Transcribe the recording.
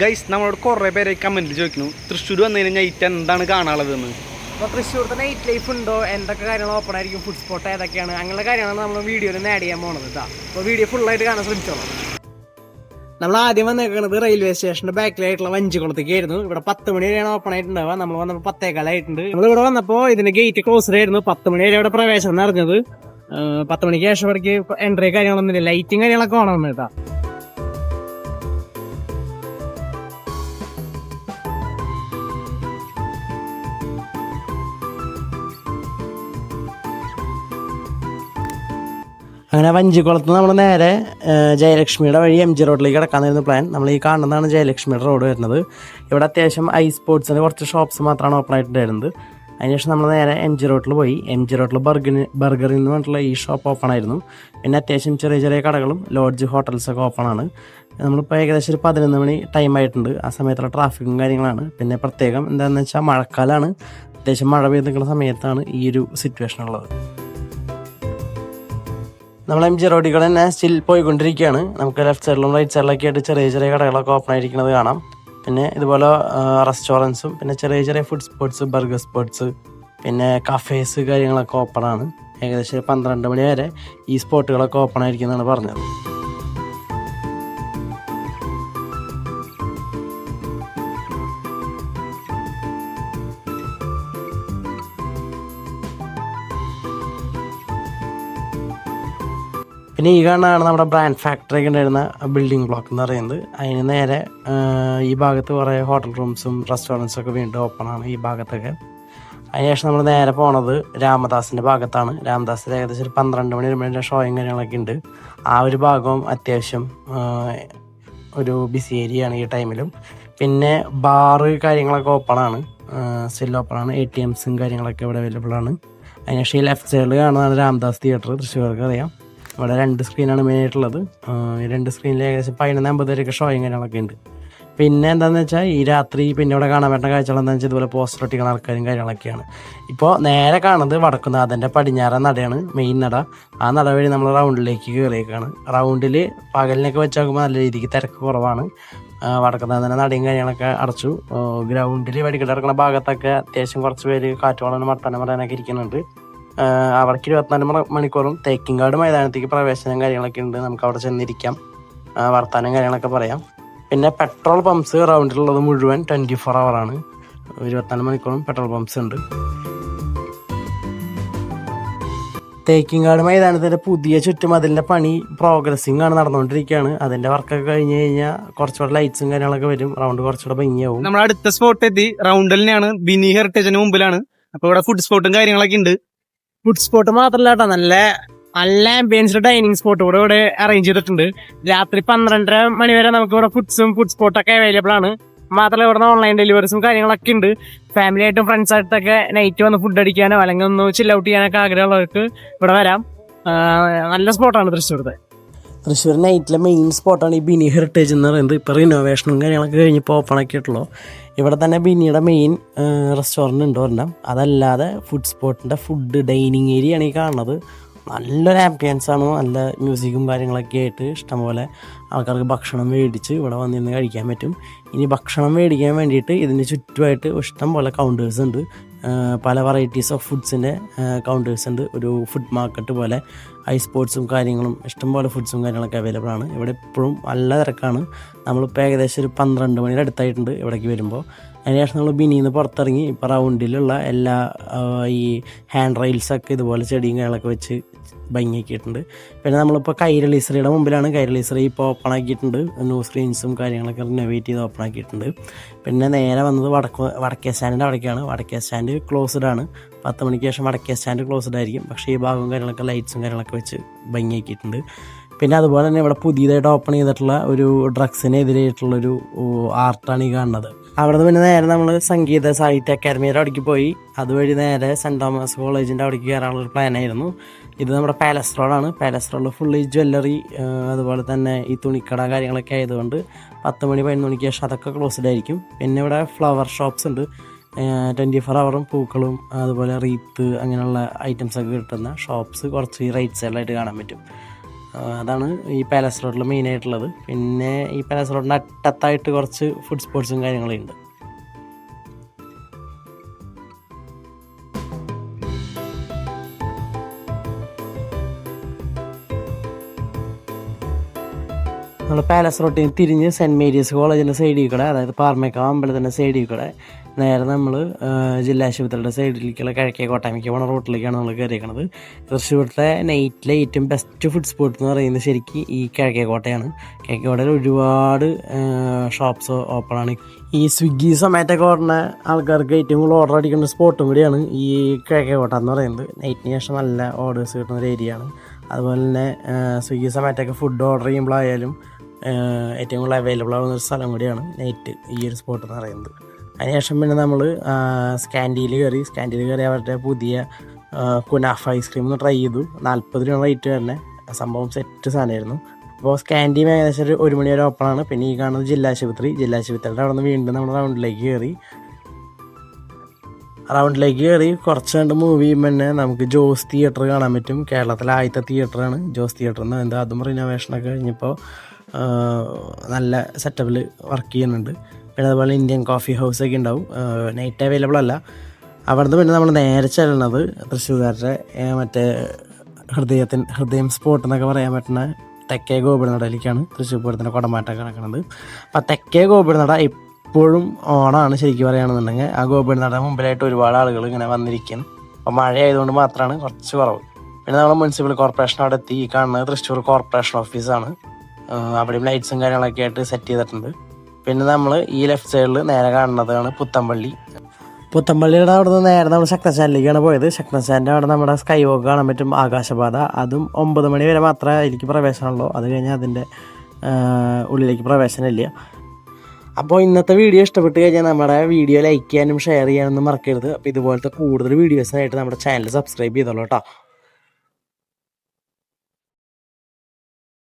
Guys നമ്മളോട് കുറേ പേരെ കമന്റിൽ ചോദിക്കുന്നു. തൃശ്ശൂർ വന്നു കഴിഞ്ഞാൽ നൈറ്റ് എന്താണ് കാണാനുള്ളതെന്ന്? അപ്പോൾ തൃശ്ശൂർത്തെ നൈറ്റ് ലൈഫ് ഉണ്ടോ? എന്തൊക്കെ കാര്യങ്ങൾ ഓപ്പൺ ആയിരിക്കും? ഫുഡ് സ്പോട്ട് ഏതൊക്കെയാണ്? അങ്ങനെയുള്ള കാര്യങ്ങളാണ് നമ്മൾ വീഡിയോയിൽ ആഡ് ചെയ്യാൻ പോണത് കേട്ടോ അപ്പോൾ വീഡിയോ ഫുള്ളായിട്ട് കാണാൻ ശ്രമിച്ചോളാം. നമ്മൾ ആദ്യം വന്നേക്കുന്നത് റെയിൽവേ സ്റ്റേഷന്റെ ബാക്കിലായിട്ടുള്ള വഞ്ചിക്കുളത്തേക്ക് ആയിരുന്നു. ഇവിടെ പത്ത് മണി വരെയാണ് ഓപ്പൺ ആയിട്ടുണ്ടാവുക. നമ്മൾ വന്നപ്പോൾ പത്തേക്കാലായിട്ടുണ്ട് നമ്മൾ ഇവിടെ വന്നപ്പോൾ ഇതിന്റെ ഗേറ്റ് ക്ലോസ് ആയിരുന്നു. പത്ത് മണി വരെ ഇവിടെ പ്രവേശനം എന്ന് അറിഞ്ഞത് പത്ത് മണിക്ക് ശേഷം ഇവിടേക്ക് എൻട്രി കാര്യങ്ങളൊന്നുമില്ല. ലൈറ്റും കാര്യങ്ങളൊക്കെ ഓണം കേട്ടോ അങ്ങനെ വഞ്ചിക്കുളത്ത് നമ്മൾ നേരെ ജയലക്ഷ്മിയുടെ വഴി എം ജി റോഡിലേക്ക് കിടക്കാനായിരുന്നു പ്ലാൻ നമ്മൾ ഈ കാണുന്നതാണ് ജയലക്ഷ്മിയുടെ റോഡ് വരുന്നത്. ഇവിടെ അത്യാവശ്യം ഐ സ്പോർട്സിന്റെ കുറച്ച് ഷോപ്സ് മാത്രമാണ് ഓപ്പൺ ആയിട്ടുണ്ടായിരുന്നത്. അതിനുശേഷം നമ്മൾ നേരെ എം ജി റോഡിൽ പോയി. എം ജി റോഡിൽ ബർഗറിന് ബർഗറിൽ നിന്ന് പറഞ്ഞിട്ടുള്ള ഈ ഷോപ്പ് ഓപ്പൺ ആയിരുന്നു. പിന്നെ അത്യാവശ്യം ചെറിയ ചെറിയ കടകളും ലോഡ്ജ് ഹോട്ടൽസൊക്കെ ഓപ്പൺ ആണ്. നമ്മളിപ്പോൾ ഏകദേശം ഒരു പതിനൊന്ന് മണി ടൈം ആയിട്ടുണ്ട്. ആ സമയത്തുള്ള ട്രാഫിക്കും കാര്യങ്ങളാണ്. പിന്നെ പ്രത്യേകം എന്താണെന്ന് വെച്ചാൽ മഴക്കാലമാണ് അത്യാവശ്യം മഴ പെയ്ത് സമയത്താണ് ഈ ഒരു സിറ്റുവേഷൻ ഉള്ളത്. നമ്മൾ എം ജി റോഡിൽ തന്നെ സ്റ്റിൽ പോയിക്കൊണ്ടിരിക്കുകയാണ്. നമുക്ക് ലെഫ്റ്റ് സൈഡിലും റൈറ്റ് സൈഡിലൊക്കെ ആയിട്ട് ചെറിയ ചെറിയ കടകളൊക്കെ ഓപ്പൺ ആയിരിക്കുന്നത് കാണാം. പിന്നെ ഇതുപോലെ റെസ്റ്റോറൻസും പിന്നെ ചെറിയ ചെറിയ ഫുഡ് സ്പോട്ട്സ് ബർഗർ സ്പോട്ട്സ് പിന്നെ കഫേസ് കാര്യങ്ങളൊക്കെ ഓപ്പൺ ആണ്. ഏകദേശം പന്ത്രണ്ട് മണി വരെ ഈ സ്പോട്ടുകളൊക്കെ ഓപ്പൺ ആയിരിക്കും എന്നാണ് പറഞ്ഞത്. പിന്നെ ഈ കാണാണ് നമ്മുടെ ബ്രാൻഡ് ഫാക്ടറി ഒക്കെ ഉണ്ടായിരുന്ന ബിൽഡിംഗ് ബ്ലോക്ക് എന്ന് പറയുന്നത്. അതിന് നേരെ ഈ ഭാഗത്ത് കുറേ ഹോട്ടൽ റൂംസും റെസ്റ്റോറന്റ്സും ഒക്കെ വീണ്ടും ഓപ്പൺ ആണ് ഈ ഭാഗത്തൊക്കെ. അതിനുശേഷം നമ്മൾ നേരെ പോണത് രാമദാസിന്റെ ഭാഗത്താണ്. രാമദാസിൽ ഏകദേശം ഒരു പന്ത്രണ്ട് മണി വരുമ്പോഴേ ഷോയും കാര്യങ്ങളൊക്കെ ഉണ്ട്. ആ ഒരു ഭാഗവും അത്യാവശ്യം ഒരു ബിസി ഏരിയ ആണ് ഈ ടൈമിലും പിന്നെ ബാറ് കാര്യങ്ങളൊക്കെ ഓപ്പൺ ആണ്. സ്റ്റിൽ ഓപ്പൺ ആണ്. എ ടി എംസും കാര്യങ്ങളൊക്കെ ഇവിടെ അവൈലബിൾ ആണ്. അതിനുശേഷം ഈ ലെഫ്റ്റ് സൈഡിൽ കാണുന്നതാണ് രാമദാസ് തിയേറ്റർ തൃശ്ശൂർക്ക് അറിയാം. ഇവിടെ രണ്ട് സ്ക്രീനാണ് മെയിൻ ആയിട്ടുള്ളത്. ഈ രണ്ട് സ്ക്രീനിൽ ഏകദേശം പതിനൊന്ന് അമ്പത് വരെയൊക്കെ ഷോയും കാര്യങ്ങളൊക്കെ ഉണ്ട്. പിന്നെ എന്താണെന്ന് വെച്ചാൽ ഈ രാത്രി പിന്നെ ഇവിടെ കാണാൻ പറ്റുന്ന കാഴ്ചകൾ എന്താണെന്ന് വെച്ചാൽ ഇതുപോലെ പോസ്റ്റർ ഒട്ടിക്കുന്ന ആൾക്കാരും കാര്യങ്ങളൊക്കെയാണ്. ഇപ്പോൾ നേരെ കാണുന്നത് വടക്കുന്നാഥന്റെ പടിഞ്ഞാറൻ നടയാണ് മെയിൻ നട. ആ നട വഴി നമ്മൾ റൗണ്ടിലേക്ക് കയറിയേക്കാണ് റൗണ്ടിൽ പകലിനൊക്കെ വെച്ച് നോക്കുമ്പോൾ നല്ല രീതിക്ക് തിരക്ക് കുറവാണ്. വടക്കുന്ന വടക്കുന്നാഥന്റെ നടയും കാര്യങ്ങളൊക്കെ അടച്ചു. ഗ്രൗണ്ടിൽ വെടിക്കെട്ട് ഇറക്കുന്ന ഭാഗത്തൊക്കെ അത്യാവശ്യം കുറച്ച് പേര് കാറ്റുവളനും വർത്തമാനം പറയാനൊക്കെ ഇരിക്കുന്നുണ്ട്. ആഹ് അവിടേക്ക് ഇരുപത്തിനാല് മണ- മണിക്കൂറും തേക്കിങ്കാട് മൈതാനത്തേക്ക് പ്രവേശനം കാര്യങ്ങളൊക്കെ ഉണ്ട്. നമുക്ക് അവിടെ ചെന്നിരിക്കാം. വർത്തമാനം കാര്യങ്ങളൊക്കെ പറയാം. പിന്നെ പെട്രോൾ പമ്പ്സ് റൗണ്ടിലുള്ളത് മുഴുവൻ ട്വന്റി ഫോർ ആണ്. ഇരുപത്തിനാല് മണിക്കൂറും പെട്രോൾ പമ്പ്സ് ഉണ്ട്. തേക്കിങ്കാട് മൈതാനത്തിന്റെ പുതിയ ചുറ്റുമതിലിന്റെ പണി പ്രോഗ്രസിങ് ആണ് നടന്നുകൊണ്ടിരിക്കുകയാണ്. അതിന്റെ വർക്കൊക്കെ കഴിഞ്ഞ് കഴിഞ്ഞാൽ കുറച്ചുകൂടെ ലൈറ്റ്സും കാര്യങ്ങളൊക്കെ വരും. റൗണ്ട് കുറച്ചുകൂടെ ഭംഗിയാവും. നമ്മൾ അടുത്ത സ്പോട്ട് എത്തി. റൗണ്ടിലാണ് ബിനി ഹെറിറ്റേജിന് മുമ്പിലാണ്. അപ്പോൾ ഇവിടെ ഫുഡ് സ്പോട്ടും കാര്യങ്ങളൊക്കെ ഉണ്ട്. ഫുഡ് സ്പോട്ട് മാത്രമല്ല കേട്ടോ നല്ല നല്ല ആംബിയൻസ്ഡ് ഡൈനിങ് സ്പോട്ട് കൂടെ ഇവിടെ അറേഞ്ച് ചെയ്തിട്ടുണ്ട്. രാത്രി പന്ത്രണ്ടര മണി വരെ നമുക്ക് ഇവിടെ ഫുഡ്സും ഫുഡ് സ്പോട്ടൊക്കെ അവൈലബിൾ ആണ്. മാത്രമല്ല ഇവിടെ ഓൺലൈൻ ഡെലിവറീസും കാര്യങ്ങളൊക്കെ ഉണ്ട്. ഫാമിലി ആയിട്ടും ഫ്രണ്ട്സ് ആയിട്ടൊക്കെ നൈറ്റ് വന്ന് ഫുഡ് അടിക്കാനോ അല്ലെങ്കിൽ ഒന്ന് ചില്ല് ഔട്ട് ചെയ്യാനൊക്കെ ആഗ്രഹമുള്ളവർക്ക് ഇവിടെ വരാം. നല്ല സ്പോട്ടാണ് തൃശ്ശൂരത്തെ തൃശ്ശൂർ നൈറ്റിലെ മെയിൻ സ്പോട്ടാണ് ഈ ബിനി ഹെറിറ്റേജ് എന്ന് പറയുന്നത്. ഇപ്പോൾ റിനോവേഷനും കാര്യങ്ങളൊക്കെ കഴിഞ്ഞിപ്പോൾ ഓപ്പൺ ആക്കിയിട്ടുള്ളൂ. ഇവിടെ തന്നെ ബിനിയുടെ മെയിൻ റെസ്റ്റോറന്റ് ഉണ്ട് ഒരെണ്ണം. അതല്ലാതെ ഫുഡ് സ്പോട്ടിന്റെ ഫുഡ് ഡൈനിങ് ഏരിയ ആണ് ഈ കാണുന്നത്. നല്ലൊരു ആംബിയൻസ് ആണ്. നല്ല മ്യൂസിക്കും കാര്യങ്ങളൊക്കെ ആയിട്ട് ഇഷ്ടംപോലെ ആൾക്കാർക്ക് ഭക്ഷണം മേടിച്ച് ഇവിടെ വന്നിരുന്ന് കഴിക്കാൻ പറ്റും. ഇനി ഭക്ഷണം മേടിക്കാൻ വേണ്ടിയിട്ട് ഇതിന് ചുറ്റുമായിട്ട് ഇഷ്ടം പോലെ കൗണ്ടേഴ്സ് ഉണ്ട്. പല വെറൈറ്റീസ് ഓഫ് ഫുഡ്സിന്റെ കൗണ്ടേഴ്സ് ഉണ്ട്. ഒരു ഫുഡ് മാർക്കറ്റ് പോലെ ഐ സ്പോർട്സും കാര്യങ്ങളും ഇഷ്ടംപോലെ ഫുഡ്സും കാര്യങ്ങളൊക്കെ അവൈലബിൾ ആണ്. ഇവിടെ ഇപ്പോഴും നല്ല തിരക്കാണ്. നമ്മളിപ്പോൾ ഏകദേശം ഒരു പന്ത്രണ്ട് മണിയുടെ അടുത്തായിട്ടുണ്ട് ഇവിടേക്ക് വരുമ്പോൾ അതിനുശേഷം നമ്മൾ ബിനിന്ന് പുറത്തിറങ്ങി ഇപ്പോൾ റൗണ്ടിലുള്ള എല്ലാ ഈ ഹാൻഡ് റെയിൽസൊക്കെ ഇതുപോലെ ചെടിയും കാര്യങ്ങളൊക്കെ വെച്ച് ഭംഗിയാക്കിയിട്ടുണ്ട്. പിന്നെ നമ്മളിപ്പോൾ കൈരളീശ്രീയുടെ മുമ്പിലാണ് കൈരളീശ്രീ ഇപ്പോൾ ഓപ്പൺ ആക്കിയിട്ടുണ്ട്. ന്യൂ സ്ക്രീൻസും കാര്യങ്ങളൊക്കെ റിനോവേറ്റ് ചെയ്ത് ഓപ്പൺ ആക്കിയിട്ടുണ്ട്. പിന്നെ നേരെ വന്നത് വടക്ക് വടക്കേ സ്റ്റാൻഡിന്റെ അവിടേക്കാണ്. വടക്കേ സ്റ്റാൻഡ് ക്ലോസ്ഡ് ആണ്. പത്ത് മണിക്ക് ശേഷം വടക്കേ സ്റ്റാൻഡ് ക്ലോസ്ഡ് ആയിരിക്കും. പക്ഷേ ഈ ഭാഗവും കാര്യങ്ങളൊക്കെ ലൈറ്റ്സും കാര്യങ്ങളൊക്കെ വെച്ച് ഭംഗിയാക്കിയിട്ടുണ്ട്. പിന്നെ അതുപോലെ തന്നെ ഇവിടെ പുതിയതായിട്ട് ഓപ്പൺ ചെയ്തിട്ടുള്ള ഒരു ഡ്രഗ്സിനെതിരായിട്ടുള്ളൊരു ആർട്ടാണ് ഈ കാണുന്നത്. അവിടെ നിന്ന് പിന്നെ നേരെ നമ്മൾ സംഗീത സാഹിത്യ അക്കാദമിയുടെ അവിടേക്ക് പോയി. അതുവഴി നേരെ സെന്റ് തോമസ് കോളേജിന്റെ അവിടേക്ക് കയറാനുള്ളൊരു പ്ലാനായിരുന്നു ഇത് നമ്മുടെ പാലസ് റോഡാണ് പാലസ് റോഡിൽ ഫുള്ള് ജ്വല്ലറി അതുപോലെ തന്നെ ഈ തുണിക്കട കാര്യങ്ങളൊക്കെ ആയതുകൊണ്ട് പത്ത് മണി പതിനൊന്ന് മണിക്ക് ശേഷം അതൊക്കെ ക്ലോസ്ഡ് ആയിരിക്കും. പിന്നെ ഇവിടെ ഫ്ലവർ ഷോപ്സ് ഉണ്ട്. ട്വന്റി ഫോർ അവറും പൂക്കളും അതുപോലെ റീത്ത് അങ്ങനെയുള്ള ഐറ്റംസ് ഒക്കെ കിട്ടുന്ന ഷോപ്സ് കുറച്ച് റൈറ്റ് സൈഡിലായിട്ട് കാണാൻ പറ്റും. അതാണ് ഈ പാലസ് റോഡിൽ മെയിനായിട്ടുള്ളത് പിന്നെ ഈ പാലസ് റോഡിന്റെ അറ്റത്തായിട്ട് കുറച്ച് ഫുഡ് സ്പോർട്സും കാര്യങ്ങളും ഉണ്ട്. നമ്മൾ പാലസ് റോട്ടിൽ തിരിഞ്ഞ് സെന്റ് മേരീസ് കോളേജിന്റെ സൈഡിൽ കൂടെ അതായത് പാർമേക്കാവ് അമ്പലത്തിന്റെ സൈഡിൽ കൂടെ നേരെ നമ്മൾ ജില്ലാ ആശുപത്രിയുടെ സൈഡിലേക്കുള്ള കിഴക്കേ കോട്ടാമിക്ക് പോണ റോട്ടിലേക്കാണ് നമ്മൾ കയറിയിരിക്കുന്നത് തൃശ്ശൂരിലെ നൈറ്റിലെ ഏറ്റവും ബെസ്റ്റ് ഫുഡ് സ്പോട്ട് എന്ന് പറയുന്നത് ശരിക്കും ഈ കിഴക്കേ കോട്ടയാണ്. കിഴക്കേ കോട്ടയിൽ ഒരുപാട് ഷോപ്സ് ഓപ്പണാണ് ഈ സ്വിഗ്ഗി സൊമാറ്റോ ഓടുന്ന ആൾക്കാർക്ക് ഏറ്റവും കൂടുതൽ ഓർഡർ അടിക്കുന്ന സ്പോട്ടും കൂടിയാണ് ഈ കിഴക്കേ കോട്ട എന്ന് പറയുന്നത്. നൈറ്റിന് ശേഷം നല്ല ഓർഡേഴ്സ് കിട്ടുന്ന ഒരു ഏരിയയാണ് അതുപോലെ തന്നെ സ്വിഗ്ഗി സൊമാറ്റോ ഒക്കെ ഫുഡ് ഓർഡർ ചെയ്യുമ്പോഴായാലും ഏറ്റവും കൂടുതൽ അവൈലബിൾ ആവുന്ന ഒരു സ്ഥലം കൂടിയാണ് നൈറ്റ് ഈ ഒരു സ്പോട്ട് എന്ന് പറയുന്നത്. അതിനുശേഷം പിന്നെ നമ്മൾ സ്കാൻഡിയിൽ കയറി. സ്കാൻഡിയിൽ കയറി അവരുടെ പുതിയ കുനാഫ ഐസ്ക്രീം ഒന്ന് ട്രൈ ചെയ്തു. നാൽപ്പത് രൂപ റേറ്റ് തന്നെ സംഭവം സെറ്റ് സാധനമായിരുന്നു. അപ്പോൾ സ്കാൻഡിയും ഏകദേശം ഒരു ഒരു മണി വരെ ഓപ്പണാണ് പിന്നെ ഈ കാണുന്നത് ജില്ലാശുപത്രി ജില്ലാശുപത്രിയുടെ അവിടെ നിന്ന് വീണ്ടും നമ്മൾ റൗണ്ടിലേക്ക് കയറി. റൗണ്ടിലേക്ക് കയറി കുറച്ച് കണ്ട് മൂവ് ചെയ്യുമ്പോൾ തന്നെ നമുക്ക് ജോസ് തിയേറ്റർ കാണാൻ പറ്റും. കേരളത്തിലെ ആദ്യത്തെ തിയേറ്ററാണ് ജോസ് തിയേറ്റർ എന്ന് പറയുന്നത്. അതും റിനോവേഷനൊക്കെ കഴിഞ്ഞപ്പോൾ നല്ല സെറ്റപ്പിൽ വർക്ക് ചെയ്യുന്നുണ്ട്. പിന്നെ അതുപോലെ ഇന്ത്യൻ കോഫി ഹൗസ് ഒക്കെ ഉണ്ടാവും. നൈറ്റ് അവൈലബിൾ അല്ല. അവിടുന്ന് പിന്നെ നമ്മൾ നേരെ ചെല്ലുന്നത് തൃശ്ശൂർക്കാരുടെ ഏ, മറ്റേ ഹൃദയത്തിൻ ഹൃദയം സ്പോട്ട് എന്നൊക്കെ പറയാൻ പറ്റുന്ന തെക്കേ ഗോപിനടയിലേക്കാണ് തൃശ്ശൂർ പൂരത്തിന്റെ കുടമാറ്റമൊക്കെ നടക്കുന്നത്. അപ്പം തെക്കേ ഗോപിനട ഇപ്പോഴും ഓണമാണ് ശരിക്കും പറയുകയാണെന്നുണ്ടെങ്കിൽ ആ ഗോപിനട മുമ്പിലായിട്ട് ഒരുപാട് ആളുകൾ ഇങ്ങനെ വന്നിരിക്കുന്നു അപ്പോൾ മഴ ആയതുകൊണ്ട് മാത്രമാണ് കുറച്ച് കുറവ്. പിന്നെ നമ്മൾ മുനിസിപ്പൽ കോർപ്പറേഷൻ അവിടെ എത്തി. ഈ കാണുന്നത് തൃശ്ശൂർ കോർപ്പറേഷൻ ഓഫീസാണ് അവിടെയും ലൈറ്റ്സും കാര്യങ്ങളൊക്കെ ആയിട്ട് സെറ്റ് ചെയ്തിട്ടുണ്ട്. പിന്നെ നമ്മൾ ഈ ലെഫ്റ്റ് സൈഡിൽ നേരെ കാണുന്നതാണ് പുത്തമ്പള്ളി. പുത്തമ്പള്ളിയുടെ അവിടെ നിന്ന് നേരെ നമ്മൾ ശക്തശാലിലേക്കാണ് പോയത്. ശക്തശാലിന്റെ അവിടെ നമ്മുടെ സ്കൈ വോക്ക് കാണാൻ പറ്റും ആകാശപാത. അതും ഒമ്പത് മണി വരെ മാത്രമേ അതിലേക്ക് പ്രവേശനമുള്ളൂ. അത് കഴിഞ്ഞാൽ അതിന്റെ ഉള്ളിലേക്ക് പ്രവേശനമില്ല. അപ്പോൾ ഇന്നത്തെ വീഡിയോ ഇഷ്ടപ്പെട്ട് കഴിഞ്ഞാൽ നമ്മുടെ വീഡിയോ ലൈക്ക് ചെയ്യാനും ഷെയർ ചെയ്യാനൊന്നും മറക്കരുത്. അപ്പോൾ ഇതുപോലത്തെ കൂടുതൽ വീഡിയോസിനായിട്ട് നമ്മുടെ ചാനൽ സബ്സ്ക്രൈബ് ചെയ്തോളൂ കേട്ടോ.